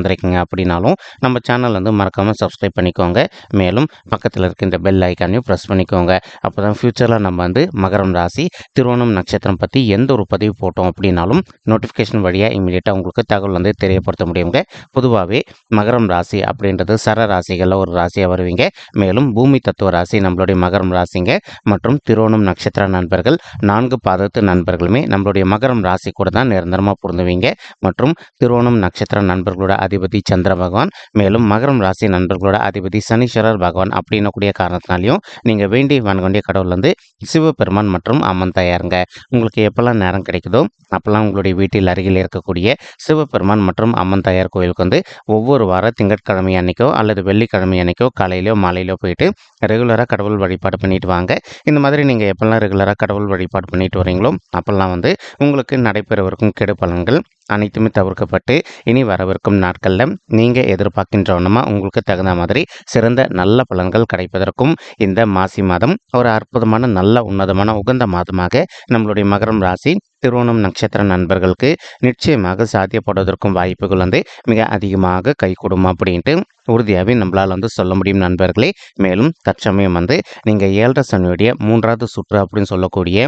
வந்திருக்கீங்க அப்படின்னாலும் நம்ம சேனல் வந்து மறக்காமல் சப்ஸ்கிரைப் பண்ணிக்கோங்க. மேலும் பக்கத்தில் இருக்க இந்த பெல் ஐக்கானையும் ப்ரெஸ் பண்ணிக்கோங்க. அப்போ தான் ஃப்யூச்சரில் நம்ம வந்து மகரம் ராசி திருவோணம் நட்சத்திரம் பற்றி எந்த ஒரு பதிவு போட்டோம் அப்படின்னாலும் நோட்டிஃபிகேஷன் வழியாக இமீடியட்டாக உங்களுக்கு தகவல் வந்து தெரியப்படுத்த முடியுங்க. பொதுவாகவே மகரம் ராசி அப்படின்றது சர ராசிகளில் ஒரு ராசியாக வருவீங்க. மேலும் பூமி தத்துவ ராசி நம்மளுடைய மகரம் ராசிங்க. மற்றும் திருவோணம் நட்சத்திர நண்பர்கள் நான்கு பாதத்து நண்பர்களுமே நம்மளுடைய மகரம் ராசி கூட தான் நிரந்தரமாக பொருந்துவீங்க. மற்றும் திருவோணம் நட்சத்திர நண்பர்களோட அதிபதி சந்திர பகவான் மேலும் மகரம் ராசி நண்பர்களோட அதிபதி சனீஸ்வரர் பகவான் அப்படின்னக்கூடிய காரணத்தினாலையும் நீங்கள் வேண்டி வணங்கண்டிய கடவுள் வந்து சிவபெருமான் மற்றும் அம்மன் தயாருங்க. உங்களுக்கு எப்போல்லாம் நேரம் கிடைக்குதோ அப்போல்லாம் உங்களுடைய வீட்டில் அருகில் இருக்கக்கூடிய சிவபெருமான் மற்றும் அம்மன் தயார் கோயிலுக்கு வந்து ஒவ்வொரு வாரம் திங்கட்கிழமை அன்னைக்கோ அல்லது வெள்ளிக்கிழமை அன்னைக்கோ காலையிலோ மாலையிலோ போயிட்டு ரெகுலராக கடவுள் வழிபாடு பண்ணிட்டு வாங்க. இந்த மாதிரி நீங்கள் எப்போல்லாம் ரெகுலராக கடவுள் வழிபாடு பண்ணிட்டு வரீங்களோ அப்போல்லாம் வந்து உங்களுக்கு நடைபெறவிருக்கும் கெடு பலன்கள் அனைத்துமே தவிர்க்கப்பட்டு இனி வரவிருக்கும் நாட்களில் நீங்கள் எதிர்பார்க்கின்றவனமா உங்களுக்கு தகுந்த மாதிரி சிறந்த நல்ல பலன்கள் கிடைப்பதற்கும் இந்த மாசி மாதம் ஒரு அற்புதமான நல்ல உன்னதமான உகந்த மாதமாக நம்மளுடைய மகரம் ராசி திருவோணம் நட்சத்திர நண்பர்களுக்கு நிச்சயமாக சாத்தியப்படுவதற்கும் வாய்ப்புகள் வந்து மிக அதிகமாக கைகூடும் அப்படின்ட்டு உறுதியாகவே நம்மளால் வந்து சொல்ல முடியும் நண்பர்களே. மேலும் தற்சமயம் வந்து நீங்கள் ஏழரை சனியுடைய மூன்றாவது சுற்று அப்படின்னு சொல்லக்கூடிய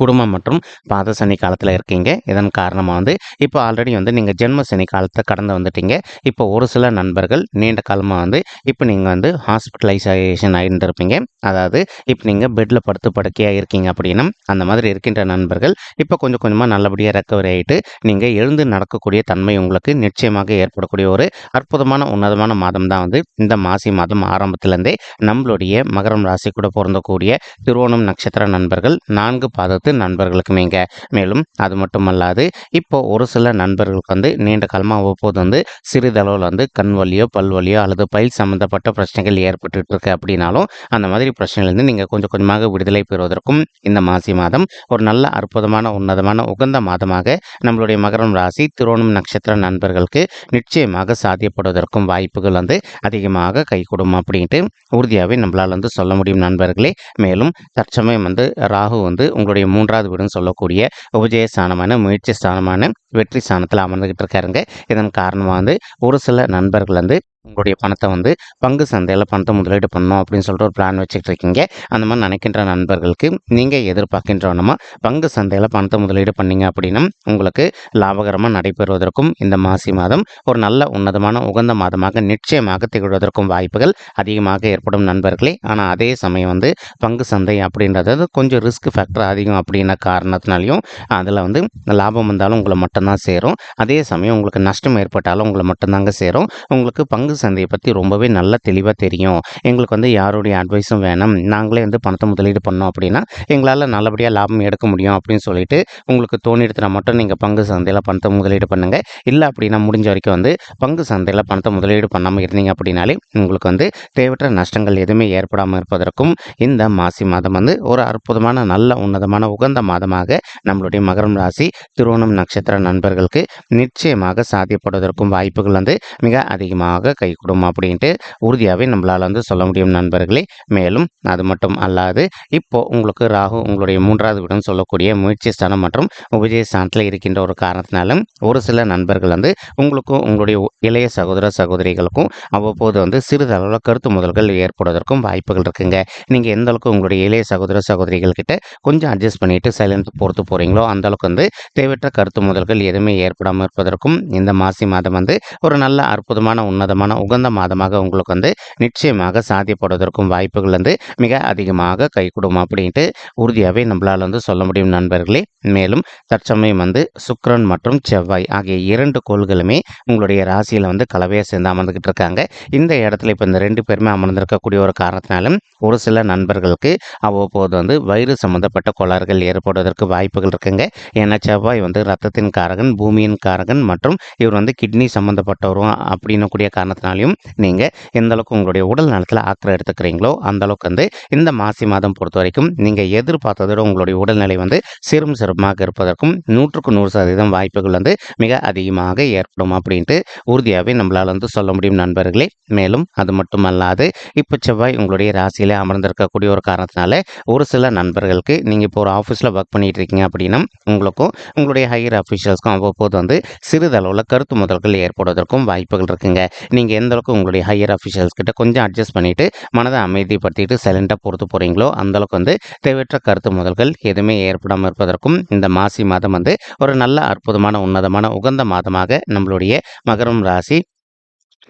குடும்பம் மற்றும் பாத சனி காலத்தில் இருக்கீங்க. இதன் காரணமாக வந்து இப்போ ஆல்ரெடி வந்து நீங்கள் ஜென்ம சனி காலத்தை கடந்து வந்துட்டீங்க. இப்போ ஒரு சில நண்பர்கள் நீண்ட காலமாக வந்து இப்போ நீங்கள் வந்து ஹாஸ்பிட்டலைசேஷன் ஆகியிருந்திருப்பீங்க அதாவது இப்போ நீங்கள் பெட்டில் படுத்து படுக்கையாக இருக்கீங்க அப்படின்னா அந்த மாதிரி இருக்கின்ற நண்பர்கள் இப்போ கொஞ்சம் கொஞ்சமாக நல்லபடியாக ரெக்கவரி ஆகிட்டு நீங்கள் எழுந்து நடக்கக்கூடிய தன்மை உங்களுக்கு நிச்சயமாக ஏற்படக்கூடிய ஒரு அற்புதமான உன்னதமான மாதம் தான் வந்து இந்த மாசி மாதம் ஆரம்பத்திலேருந்தே நம்மளுடைய மகரம் ராசி கூட பொருந்தக்கூடிய திருவோணம் நட்சத்திர நண்பர்கள் நான்கு பாதத்தை நண்பர்களுக்குமேங்க மேலும் அது மட்டும் அல்லாது இப்போ ஒரு சில நண்பர்களுக்கு வந்து நீண்ட காலமாக அவ்வப்போது வந்து சிறிதளவில் வந்து கண் வலியோ பல் வலியோ அல்லது பயில் சம்மந்தப்பட்ட பிரச்சனைகள் ஏற்பட்டுட்டு இருக்கு அப்படின்னாலும் அந்த மாதிரி பிரச்சனைகள்லேருந்து நீங்கள் கொஞ்சம் கொஞ்சமாக விடுதலை பெறுவதற்கும் இந்த மாசி மாதம் ஒரு நல்ல அற்புதமான உன்னதமான உகந்த மாதமாக நம்மளுடைய மகரம் ராசி திருவோணம் நட்சத்திர நண்பர்களுக்கு நிச்சயமாக சாத்தியப்படுவதற்கும் வாய்ப்புகள் வந்து அதிகமாக கைகூடும் அப்படின்ட்டு உறுதியாகவே நம்மளால் வந்து சொல்ல முடியும் நண்பர்களே. மேலும் தற்சமயம் வந்து ராகு வந்து உங்களுடைய மூன்றாவது வீடுன்னு சொல்லக்கூடிய உபஜய ஸ்தானமான முயற்சி ஸ்தானமான வெற்றி ஸ்தானத்தில் அமர்ந்துகிட்டு இருக்காருங்க. இதன் காரணமாக வந்து ஒரு சில நண்பர்கள் வந்து உங்களுடைய பணத்தை வந்து பங்கு சந்தையில் பணத்தை முதலீடு பண்ணணும் அப்படின்னு சொல்லிட்டு ஒரு பிளான் வச்சுட்டு இருக்கீங்க அந்த மாதிரி நினைக்கின்ற நண்பர்களுக்கு நீங்கள் எதிர்பார்க்கின்றவனமா பங்கு சந்தையில் பணத்தை முதலீடு பண்ணீங்க அப்படின்னா உங்களுக்கு லாபகரமாக நடைபெறுவதற்கும் இந்த மாசி மாதம் ஒரு நல்ல உன்னதமான உகந்த மாதமாக நிச்சயமாக திகழ்வதற்கும் வாய்ப்புகள் அதிகமாக ஏற்படும் நண்பர்களே. ஆனால் அதே சமயம் வந்து பங்கு சந்தை அப்படின்றது கொஞ்சம் ரிஸ்க் ஃபேக்டர் அதிகம் அப்படின்ன காரணத்தினாலையும் அதில் வந்து லாபம் வந்தாலும் உங்களை மட்டும்தான் சேரும். அதே சமயம் உங்களுக்கு நஷ்டம் ஏற்பட்டாலும் உங்களை மட்டும்தாங்க சேரும். உங்களுக்கு பங்கு பங்கு சந்தையை பற்றி ரொம்பவே நல்ல தெளிவாக தெரியும். எங்களுக்கு வந்து யாருடைய அட்வைஸும் வேணும். நாங்களே வந்து பணத்தை முதலீடு பண்ணோம் அப்படின்னா எங்களால் நல்லபடியாக லாபம் எடுக்க முடியும் அப்படின்னு சொல்லிட்டு உங்களுக்கு தோணிடுத்துனா மட்டும் நீங்கள் பங்கு சந்தையில் பணத்தை முதலீடு பண்ணுங்கள் இல்லை அப்படின்னா முடிஞ்ச வரைக்கும் வந்து பங்கு சந்தையில் பணத்தை முதலீடு பண்ணாமல் இருந்தீங்க அப்படின்னாலே உங்களுக்கு வந்து தேவையற்ற நஷ்டங்கள் எதுவுமே ஏற்படாமல் இருப்பதற்கும் இந்த மாசி மாதம் வந்து ஒரு அற்புதமான நல்ல உன்னதமான உகந்த மாதமாக நம்மளுடைய மகரம் ராசி திருவோணம் நட்சத்திர நண்பர்களுக்கு நிச்சயமாக சாத்தியப்படுவதற்கும் வாய்ப்புகள் வந்து மிக அதிகமாக கைகூடும் அப்படின்ட்டு உறுதியாகவே நம்மளால் வந்து சொல்ல முடியும் நண்பர்களே. மேலும் அது மட்டும் அல்லாது இப்போ உங்களுக்கு ராகு உங்களுடைய மூன்றாவது வீடுன்னு சொல்லக்கூடிய முயற்சி ஸ்தானம் மற்றும் உபஜய ஸ்தானத்தில் இருக்கின்ற ஒரு காரணத்தினாலும் ஒரு சில நண்பர்கள் வந்து உங்களுக்கும் உங்களுடைய இளைய சகோதர சகோதரிகளுக்கும் அவ்வப்போது வந்து சிறிதளவில் கருத்து முதல்கள் ஏற்படுவதற்கும் வாய்ப்புகள் இருக்குங்க. நீங்கள் எந்த அளவுக்கு உங்களுடைய இளைய சகோதர சகோதரிகள் கிட்ட கொஞ்சம் அட்ஜஸ்ட் பண்ணிட்டு சைலண்ட் பொறுத்து போகிறீங்களோ அந்த அளவுக்கு வந்து தேவையற்ற கருத்து முதல்கள் எதுவுமே ஏற்படாமல் இருப்பதற்கும் இந்த மாசி மாதம் வந்து ஒரு நல்ல அற்புதமான உன்னதமான உன்னதமான உகந்த மாதமாக உங்களுக்கு வந்து நிச்சயமாக சாத்தியப்படுவதற்கும் வாய்ப்புகள் வந்து மிக அதிகமாக கைகூடும் அப்படின்ட்டு உறுதியாகவே நம்மளால் வந்து சொல்ல முடியும் நண்பர்களே. மேலும் தற்சமயம் வந்து சுக்ரன் மற்றும் செவ்வாய் ஆகிய இரண்டு கோள்களுமே உங்களுடைய ராசியில் வந்து கலவையாக சேர்ந்து அமர்ந்துக்கிட்டு இருக்காங்க. இந்த இடத்துல இப்போ இந்த ரெண்டு பேருமே அமர்ந்திருக்கக்கூடிய ஒரு காரணத்தினாலும் ஒரு சில நண்பர்களுக்கு அவ்வப்போது வந்து வயிறு சம்மந்தப்பட்ட கோளாறுகள் ஏற்படுவதற்கு வாய்ப்புகள் இருக்குங்க. ஏன்னா செவ்வாய் வந்து ரத்தத்தின் காரகன் பூமியின் காரகன் மற்றும் இவர் வந்து கிட்னி சம்மந்தப்பட்டவரும் அப்படின்னு கூடிய காரணத்தினாலையும் நீங்கள் எந்த அளவுக்கு உங்களுடைய உடல் நலத்தில் ஆக்கிரம் எடுத்துக்கிறீங்களோ அந்த அளவுக்கு வந்து இந்த மாசி மாதம் பொறுத்த வரைக்கும் நீங்கள் எதிர்பார்த்ததோட உங்களுடைய உடல்நிலை வந்து சிறும் சிறப்பாக இருப்பதற்கும் நூற்றுக்கு நூறு சதவீதம் வாய்ப்புகள் வந்து மிக அதிகமாக ஏற்படும் அப்படின்ட்டு உறுதியாகவே நம்மளால் வந்து சொல்ல முடியும் நண்பர்களே. மேலும் அது மட்டுமல்லாது இப்போ செவ்வாய் உங்களுடைய ராசியில் அமர்ந்திருக்கக்கூடிய ஒரு காரணத்தினால ஒரு சில நண்பர்களுக்கு நீங்கள் இப்போ ஒரு ஆஃபீஸில் ஒர்க் பண்ணிட்டு இருக்கீங்க அப்படின்னா உங்களுக்கும் உங்களுடைய ஹையர் அஃபீஷியல்ஸ்க்கும் அவ்வப்போது வந்து சிறிதளவில் கருத்து முதல்கள் ஏற்படுவதற்கும் வாய்ப்புகள் இருக்குங்க. நீங்கள் நீங்கள் எந்தளவுக்கு உங்களுடைய ஹையர் அஃபீஷியல்ஸ் கிட்ட கொஞ்சம் அட்ஜஸ்ட் பண்ணிவிட்டு மனதை அமைதிப்படுத்திட்டு சைலண்டாக பொறுத்து போகிறீங்களோ அந்தளவுக்கு வந்து தேவையற்ற கருத்து முதல்கள் எதுவுமே ஏற்படாமல் இருப்பதற்கும் இந்த மாசி மாதம் வந்து ஒரு நல்ல அற்புதமான உன்னதமான உகந்த மாதமாக நம்மளுடைய மகரம் ராசி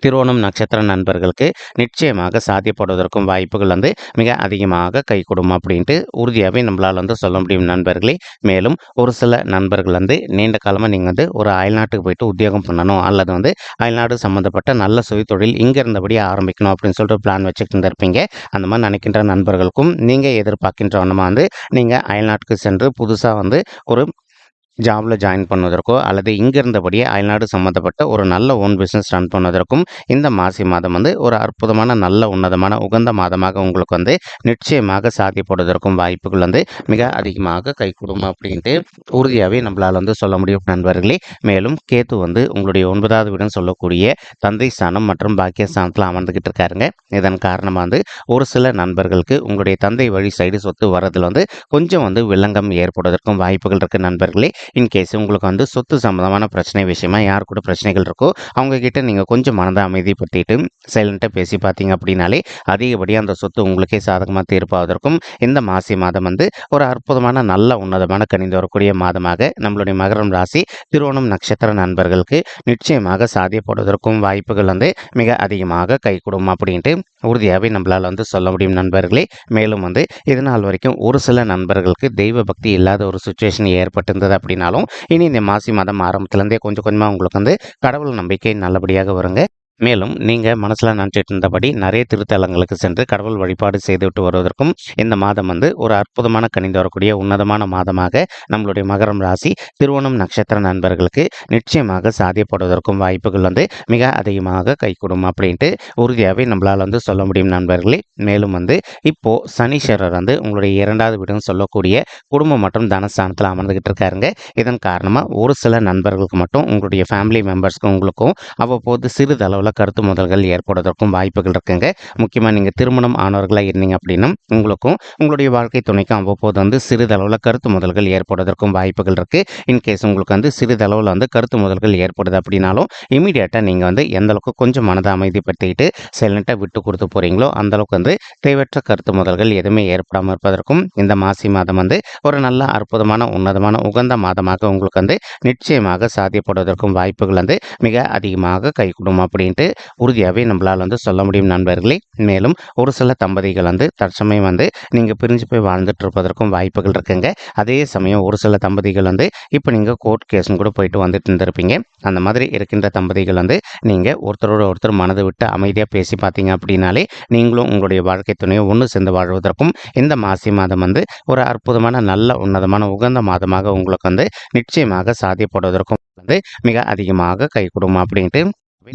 திருவோணம் நட்சத்திர நண்பர்களுக்கு நிச்சயமாக சாத்தியப்படுவதற்கும் வாய்ப்புகள் வந்து மிக அதிகமாக கை அப்படின்ட்டு உறுதியாகவே நம்மளால் வந்து சொல்ல முடியும் நண்பர்களே. மேலும் ஒரு சில நண்பர்கள் வந்து நீண்ட காலமாக நீங்கள் வந்து ஒரு அயல்நாட்டுக்கு போயிட்டு உத்தியோகம் பண்ணணும் அல்லது வந்து அயல்நாடு சம்மந்தப்பட்ட நல்ல சுயத்தொழில் இங்கே இருந்தபடியே ஆரம்பிக்கணும் அப்படின்னு சொல்லிட்டு பிளான் வச்சுக்கிட்டு இருந்திருப்பீங்க. அந்த மாதிரி நினைக்கின்ற நண்பர்களுக்கும் நீங்கள் எதிர்பார்க்கின்றவனமாக வந்து நீங்கள் அயல்நாட்டுக்கு சென்று புதுசாக வந்து ஒரு ஜாபில் ஜாயின் பண்ணுவதற்கோ அல்லது இங்கிருந்தபடியே அயல்நாடு சம்மந்தப்பட்ட ஒரு நல்ல ஓன் பிஸ்னஸ் ரன் பண்ணுவதற்கும் இந்த மாசி மாதம் வந்து ஒரு அற்புதமான நல்ல உன்னதமான உகந்த மாதமாக உங்களுக்கு வந்து நிச்சயமாக சாத்தியப்படுவதற்கும் வாய்ப்புகள் வந்து மிக அதிகமாக கைகூடும் அப்படின்ட்டு உறுதியாகவே நம்மளால் வந்து சொல்ல முடியும் நண்பர்களே. மேலும் கேத்து வந்து உங்களுடைய ஒன்பதாவது வீடுன்னு சொல்லக்கூடிய தந்தை ஸ்தானம் மற்றும் பாக்கிய ஸ்தானத்தில் அமர்ந்துக்கிட்டு இருக்காருங்க. இதன் காரணமாக வந்து ஒரு சில நண்பர்களுக்கு உங்களுடைய தந்தை வழி சைடு சொத்து வரதில் வந்து கொஞ்சம் வந்து வில்லங்கம் ஏற்படுவதற்கும் வாய்ப்புகள் இருக்குது நண்பர்களே. இன்கேஸ் உங்களுக்கு வந்து சொத்து சம்மந்தமான பிரச்சனை விஷயமா யார் கூட பிரச்சனைகள் இருக்கோ அவங்கக்கிட்ட நீங்கள் கொஞ்சம் மனதை அமைதிப்படுத்திட்டு சைலண்ட்டாக பேசி பார்த்தீங்க அப்படின்னாலே அதிகப்படியாக அந்த சொத்து உங்களுக்கே சாதகமாக தீர்ப்பாவதற்கும் இந்த மாசி மாதம் வந்து ஒரு அற்புதமான நல்ல உன்னதமான கணிந்து வரக்கூடிய மாதமாக நம்மளுடைய மகரம் ராசி திருவோணம் நட்சத்திர நண்பர்களுக்கு நிச்சயமாக சாத்தியப்படுவதற்கும் வாய்ப்புகள் வந்து மிக அதிகமாக கைகூடும் அப்படின்ட்டு உறுதியாகவே நம்மளால் வந்து சொல்ல முடியும் நண்பர்களே. மேலும் வந்து இதனால் வரைக்கும் ஒரு சில நண்பர்களுக்கு தெய்வ பக்தி இல்லாத ஒரு சுச்சுவேஷன் ஏற்பட்டிருந்தது அப்படின்னாலும் இனி இந்த மாசி மாதம் ஆரம்பத்துலேருந்தே கொஞ்சம் கொஞ்சமாக உங்களுக்கு வந்து கடவுள் நம்பிக்கை நல்லபடியாக வருங்க. மேலும் நீங்கள் மனசில் நினச்சிட்டு இருந்தபடி நிறைய திருத்தலங்களுக்கு சென்று கடவுள் வழிபாடு செய்துவிட்டு வருவதற்கும் இந்த மாதம் வந்து ஒரு அற்புதமான கணிந்து வரக்கூடிய உன்னதமான மாதமாக நம்மளுடைய மகரம் ராசி திருவோணம் நட்சத்திர நண்பர்களுக்கு நிச்சயமாக சாத்தியப்படுவதற்கும் வாய்ப்புகள் வந்து மிக அதிகமாக கைகூடும் அப்படின்ட்டு உறுதியாகவே நம்மளால் வந்து சொல்ல முடியும் நண்பர்களே. மேலும் வந்து இப்போது சனீஸ்வரர் வந்து உங்களுடைய இரண்டாவது வீடுன்னு சொல்லக்கூடிய குடும்பம் மற்றும் தனஸ்தானத்தில் அமர்ந்துக்கிட்டு இருக்காருங்க. இதன் காரணமாக ஒரு சில நண்பர்களுக்கு மட்டும் உங்களுடைய ஃபேமிலி மெம்பர்ஸ்க்கும் உங்களுக்கும் அவ்வப்போது அளவில் கருத்து முதல்கள் ஏற்படுவதற்கும் வாய்ப்புகள் இருக்குங்க. முக்கியமாக நீங்கள் திருமணம் ஆனவர்களாக இருந்தீங்க அப்படின்னா உங்களுக்கும் உங்களுடைய வாழ்க்கை துணைக்கும் அவ்வப்போது வந்து சிறிதளவில் கருத்து முதல்கள் ஏற்படுவதற்கும் வாய்ப்புகள் இருக்குது இன்கேஸ் உங்களுக்கு வந்து சிறிதளவில் வந்து கருத்து முதல்கள் ஏற்படுது அப்படின்னாலும் இமீடியட்டாக நீங்கள் வந்து எந்த அளவுக்கு கொஞ்சம் மனதை அமைதிப்படுத்திக்கிட்டு சைலண்ட்டாக விட்டு கொடுத்து போகிறீங்களோ அந்தளவுக்கு வந்து தேவையற்ற கருத்து முதல்கள் எதுவுமே ஏற்படாமல் இருப்பதற்கும் இந்த மாசி மாதம் வந்து ஒரு நல்ல அற்புதமான உன்னதமான உகந்த மாதமாக உங்களுக்கு வந்து நிச்சயமாக சாத்தியப்படுவதற்கும் வாய்ப்புகள் வந்து மிக அதிகமாக கைகூடும் அப்படின்ட்டு உறுதியாகவே நம்மளால் வந்து சொல்ல முடியும் நண்பர்களே. மேலும் ஒரு சில தம்பதிகள் வந்து தற்சமயம் வந்து நீங்கள் பிரிஞ்சு போய் வாழ்ந்துட்டு இருப்பதற்கும் வாய்ப்புகள் இருக்குங்க. அதே சமயம் ஒரு சில தம்பதிகள் வந்து இப்போ நீங்கள் கோர்ட் கேஸ்னு கூட போயிட்டு வந்துட்டு இருந்திருப்பீங்க. அந்த மாதிரி இருக்கின்ற தம்பதிகள் வந்து நீங்கள் ஒருத்தரோட ஒருத்தர் மனதை விட்டு அமைதியாக பேசி பார்த்தீங்க அப்படின்னாலே நீங்களும் உங்களுடைய வாழ்க்கை துணையை ஒன்று சேர்ந்து வாழ்வதற்கும் இந்த மாசி மாதம் வந்து ஒரு அற்புதமான நல்ல உன்னதமான உகந்த மாதமாக உங்களுக்கு வந்து நிச்சயமாக சாத்தியப்படுவதற்கும் வந்து மிக அதிகமாக கைகூடும் அப்படின்ட்டு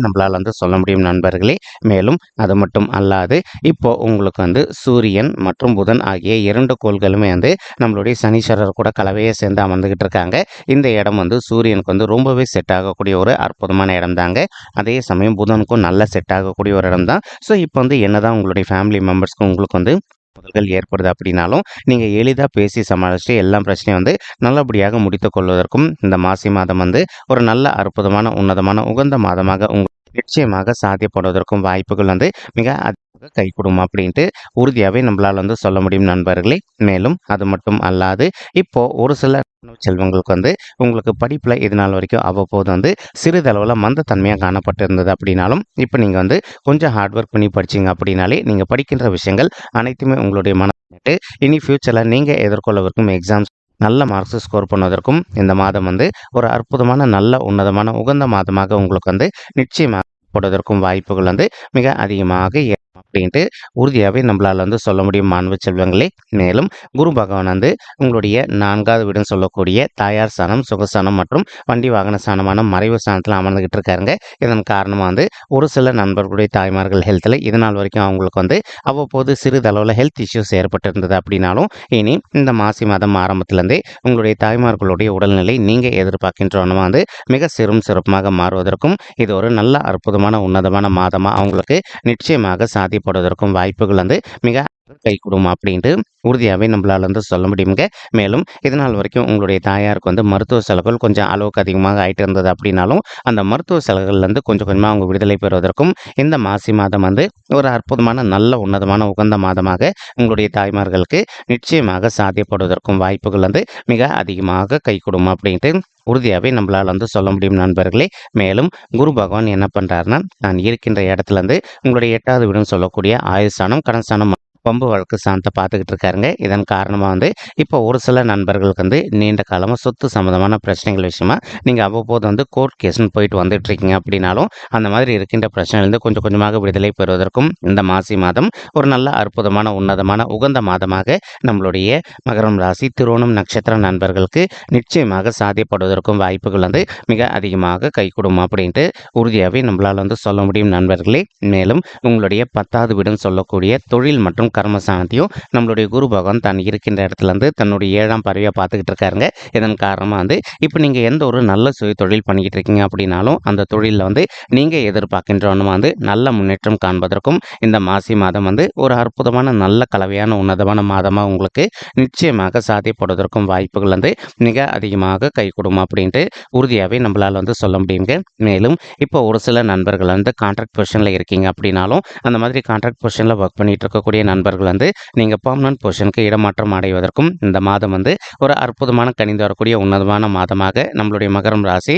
நம்மளால் வந்து சொல்ல முடியும் நண்பர்களே. மேலும் அது மட்டும் அல்லாது இப்போ உங்களுக்கு வந்து சூரியன் மற்றும் புதன் ஆகிய இரண்டு கோள்களுமே வந்து நம்மளுடைய சனீஸ்வரர் கூட கலவையை சேர்ந்து அமர்ந்துக்கிட்டு இருக்காங்க. இந்த இடம் வந்து சூரியனுக்கு வந்து ரொம்பவே செட் ஆகக்கூடிய ஒரு அற்புதமான இடம் தாங்க. அதே சமயம் புதனுக்கும் நல்ல செட் ஆகக்கூடிய ஒரு இடம் தான் ஸோ இப்போ வந்து என்னதான் உங்களுடைய ஃபேமிலி மெம்பர்ஸ்க்கு உங்களுக்கு வந்து முதல்கள் ஏற்படுது அப்படின்னாலும் நீங்கள் எளிதாக பேசி சமாளிச்சுட்டு எல்லா பிரச்சனையும் வந்து நல்லபடியாக முடித்து கொள்வதற்கும் இந்த மாசி மாதம் வந்து ஒரு நல்ல அற்புதமான உன்னதமான உகந்த மாதமாக உங்கள் நிச்சயமாக சாத்தியப்படுவதற்கும் வாய்ப்புகள் வந்து மிக அதிகமாக கைகூடும் அப்படின்ட்டு உறுதியாகவே நம்மளால் வந்து சொல்ல முடியும் நண்பர்களே. மேலும் அது மட்டும் அல்லாது இப்போது ஒரு சில செல்வங்களுக்கு வந்து உங்களுக்கு படிப்பில் இது நாள் வரைக்கும் அவ்வப்போது வந்து சிறிதளவில் மந்தத்தன்மையாக காணப்பட்டிருந்தது அப்படின்னாலும் இப்போ நீங்கள் வந்து கொஞ்சம் ஹார்ட் ஒர்க் பண்ணி படிச்சீங்க அப்படின்னாலே நீங்கள் படிக்கின்ற விஷயங்கள் அனைத்துமே உங்களுடைய மனட்டு இனி ஃப்யூச்சரில் நீங்கள் எதிர்கொள்ளவிருக்கும் எக்ஸாம்ஸ் நல்ல மார்க்ஸ் ஸ்கோர் பண்ணுவதற்கும் இந்த மாதம் வந்து ஒரு அற்புதமான நல்ல உன்னதமான உகந்த மாதமாக உங்களுக்கு வந்து நிச்சயமாக போடுவதற்கும் வாய்ப்புகள் வந்து மிக அதிகமாக அப்படின்ட்டு உறுதியாகவே நம்மளால் வந்து சொல்ல முடியும் மாணவ செல்வங்களே. மேலும் குரு பகவான் வந்து உங்களுடைய நான்காவது வீடுன்னு சொல்லக்கூடிய தாயார் சாணம் சுகஸ்தானம் மற்றும் வண்டி வாகன சாணமான மறைவு சாணத்தில் அமர்ந்துகிட்டு இருக்காருங்க. இதன் காரணமாக வந்து ஒரு சில நண்பர்களுடைய தாய்மார்கள் ஹெல்த்தில் இது நாள் வரைக்கும் அவங்களுக்கு வந்து அவ்வப்போது சிறிதளவில் ஹெல்த் இஷ்யூஸ் ஏற்பட்டிருந்தது அப்படின்னாலும் இனி இந்த மாசி மாதம் ஆரம்பத்திலேருந்தே உங்களுடைய தாய்மார்களுடைய உடல்நிலை நீங்கள் எதிர்பார்க்கின்றவனமாக வந்து மிக சிறும் சிறப்புமாக மாறுவதற்கும் இது ஒரு நல்ல அற்புதமான உன்னதமான மாதமாக அவங்களுக்கு நிச்சயமாக போடுவதற்கும் வாய்ப்புகள் வந்து மிக கை கைகூடும் அப்படின்ட்டு உறுதியாகவே நம்மளால் வந்து சொல்ல முடியுங்க மேலும் இதனால் வரைக்கும் உங்களுடைய தாயாருக்கு வந்து மருத்துவ செலவுகள் கொஞ்சம் அளவுக்கு அதிகமாக ஆயிட்டு இருந்தது அப்படின்னாலும் அந்த மருத்துவ செலவுகள்லேருந்து கொஞ்சம் கொஞ்சமாக அவங்க விடுதலை பெறுவதற்கும் இந்த மாசி மாதம் வந்து ஒரு அற்புதமான நல்ல உன்னதமான உகந்த மாதமாக உங்களுடைய தாய்மார்களுக்கு நிச்சயமாக சாத்தியப்படுவதற்கும் வாய்ப்புகள் வந்து மிக அதிகமாக கை கைகூடும் அப்படின்ட்டு உறுதியாகவே நம்மளால் வந்து சொல்ல முடியும் நண்பர்களே. மேலும் குரு பகவான் என்ன பண்ணுறாருன்னா நான் இருக்கின்ற இடத்துலேருந்து உங்களுடைய எட்டாவது வீடுன்னு சொல்லக்கூடிய ஆயுஸ்தானம் கடன்ஸ்தானம் பம்பு வழக்கு சாந்தத்தை பார்த்துக்கிட்டு இருக்காருங்க. இதன் காரணமாக வந்து இப்போ ஒரு சில நண்பர்களுக்கு வந்து நீண்ட காலமாக சொத்து சம்மந்தமான பிரச்சனைகள் விஷயமா நீங்கள் அவ்வப்போது வந்து கோர்ட் கேஸ்னு போயிட்டு வந்துட்டு இருக்கீங்க அப்படின்னாலும் அந்த மாதிரி இருக்கின்ற பிரச்சனையிலேருந்து கொஞ்சம் கொஞ்சமாக விடுதலை பெறுவதற்கும் இந்த மாசி மாதம் ஒரு நல்ல அற்புதமான உன்னதமான உகந்த மாதமாக நம்மளுடைய மகரம் ராசி திருவோணம் நட்சத்திர நண்பர்களுக்கு நிச்சயமாக சாத்தியப்படுவதற்கும் வாய்ப்புகள் வந்து மிக அதிகமாக கைகூடும் அப்படின்ட்டு உறுதியாகவே நம்மளால் வந்து சொல்ல முடியும் நண்பர்களே. மேலும் உங்களுடைய பத்தாவது வீடுன்னு சொல்லக்கூடிய தொழில் மற்றும் கர்மஸ்தானத்தையும் நம்மளுடைய குரு பகவான் தான் இருக்கின்ற இடத்துலேருந்து தன்னுடைய ஏழாம் பறவையாக பார்த்துக்கிட்டு இருக்காருங்க. இதன் காரணமாக வந்து இப்போ நீங்கள் எந்த ஒரு நல்ல சுய தொழில் பண்ணிக்கிட்டு இருக்கீங்க அப்படின்னாலும் அந்த தொழிலில் வந்து நீங்கள் எதிர்பார்க்கின்றவனும் வந்து நல்ல முன்னேற்றம் காண்பதற்கும் இந்த மாசி மாதம் வந்து ஒரு அற்புதமான நல்ல கலவையான உன்னதமான மாதமாக உங்களுக்கு நிச்சயமாக சாத்தியப்படுவதற்கும் வாய்ப்புகள் வந்து மிக அதிகமாக கை கொடுக்கும் அப்படின்ட்டு உறுதியாகவே நம்மளால் வந்து சொல்ல முடியுங்க. மேலும் இப்போ ஒரு சில நண்பர்கள் வந்து கான்ட்ராக்ட் பொசிஷனில் இருக்கீங்க அப்படின்னாலும் அந்த மாதிரி கான்ட்ராக்ட் பொசிஷனில் ஒர்க் பண்ணிட்டு இருக்கக்கூடிய நண்பர்கள் நண்பர்கள் வந்து நீங்கள் பர்மனன்ட் பொசிஷனுக்கு இடமாற்றம் அடைவதற்கும் இந்த மாதம் வந்து ஒரு அற்புதமான கணிந்து வரக்கூடிய உன்னதமான மாதமாக நம்மளுடைய மகரம் ராசி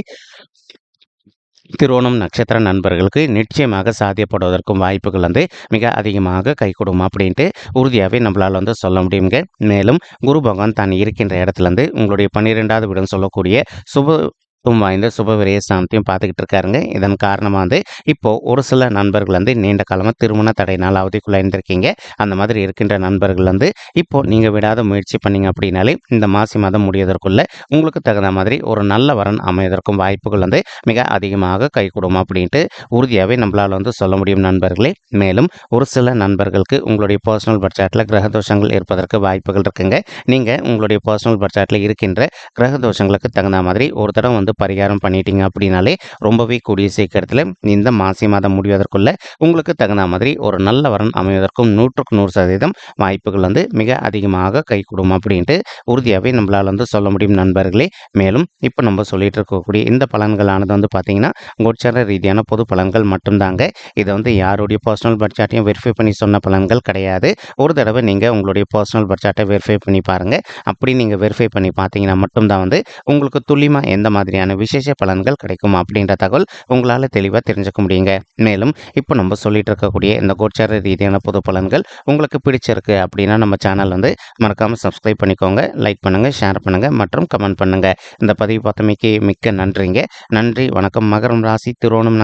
திருவோணம் நட்சத்திர நண்பர்களுக்கு நிச்சயமாக சாத்தியப்படுவதற்கும் வாய்ப்புகள் வந்து மிக அதிகமாக கை கொடுமா அப்படின்ட்டு உறுதியாகவே நம்மளால் வந்து சொல்ல முடியுங்க மேலும் குரு பகவான் தான் இருக்கின்ற இடத்துலேருந்து உங்களுடைய பன்னிரெண்டாவது வீடுன்னு சொல்லக்கூடிய சுப தும் வாய்ந்த சுப சாந்தியும் ஸ்தானத்தையும் பார்த்துக்கிட்டு இருக்காருங்க. இதன் காரணமாக வந்து இப்போது ஒரு சில நண்பர்கள் வந்து நீண்ட காலமாக திருமண தடையினால் அவதிக்குள்ளாயிருந்திருக்கீங்க அந்த மாதிரி இருக்கின்ற நண்பர்கள் வந்து இப்போது நீங்கள் விடாத முயற்சி பண்ணீங்க அப்படின்னாலே இந்த மாசி மாதம் முடியதற்குள்ளே உங்களுக்கு தகுந்த மாதிரி ஒரு நல்ல வரன் அமையதற்கும் வாய்ப்புகள் வந்து மிக அதிகமாக கைகூடும் அப்படின்ட்டு உறுதியாகவே நம்மளால் வந்து சொல்ல முடியும் நண்பர்களே. மேலும் ஒரு சில நண்பர்களுக்கு உங்களுடைய பர்சனல் பட்ஜெட்டில் கிரக தோஷங்கள் இருப்பதற்கு வாய்ப்புகள் இருக்குங்க. நீங்கள் உங்களுடைய பர்சனல் பட்ஜெட்டில் இருக்கின்ற கிரக தோஷங்களுக்கு தகுந்த மாதிரி ஒரு தடவை வந்து பரிகாரம் பண்ணிட்டீங்க அப்படின்னாலே ரொம்பவே கூடிய சீக்கிரத்தில் இந்த மாசி மாதம் முடிவதற்குள்ள உங்களுக்கு தகுந்த மாதிரி ஒரு நல்ல வரன் அமைவதற்கும் நூற்றுக்கு நூறு சதவீதம் வாய்ப்புகள் வந்து மிக அதிகமாக கை கொடுக்கும் அப்படின்ட்டு உறுதியாகவே நம்மளால் வந்து சொல்ல முடியும் நண்பர்களே. மேலும் இப்போ நம்ம சொல்லிட்டு இருக்கக்கூடிய இந்த பலன்களானது வந்து பார்த்தீங்கன்னா கோச்சார ரீதியான பொது பலன்கள் மட்டும்தாங்க. இதை வந்து யாருடைய பர்சனல் பட்ஜெட்டையும் வெரிஃபை பண்ணி சொன்ன பலன்கள் கிடையாது. ஒரு தடவை நீங்கள் உங்களுடைய பர்சனல் பட்ஜெட்டை வெரிஃபை பண்ணி பாருங்கள் அப்படி நீங்கள் வெரிஃபை பண்ணி பார்த்தீங்கன்னா மட்டும்தான் வந்து உங்களுக்கு துல்லியமாக எந்த மாதிரியான விசேஷ பலன்கள் கிடைக்கும் அப்படின்ற தகவல் உங்களால் தெளிவாக தெரிஞ்சுக்க முடியுங்க. மேலும் இப்போ நம்ம சொல்லிட்டு இருக்கக்கூடிய இந்த கோச்சார ரீதியான பொது பலன்கள் உங்களுக்கு பிடிச்சிருக்கு அப்படின்னா நம்ம சேனல் வந்து மறக்காமல் சப்ஸ்கிரைப் பண்ணிக்கோங்க லைக் பண்ணுங்கள் ஷேர் பண்ணுங்கள் மற்றும் கமெண்ட் பண்ணுங்கள் இந்த பதிவு பார்த்தமைக்கு மிக்க நன்றிங்க. நன்றி வணக்கம். மகரம் ராசி திருவோணம்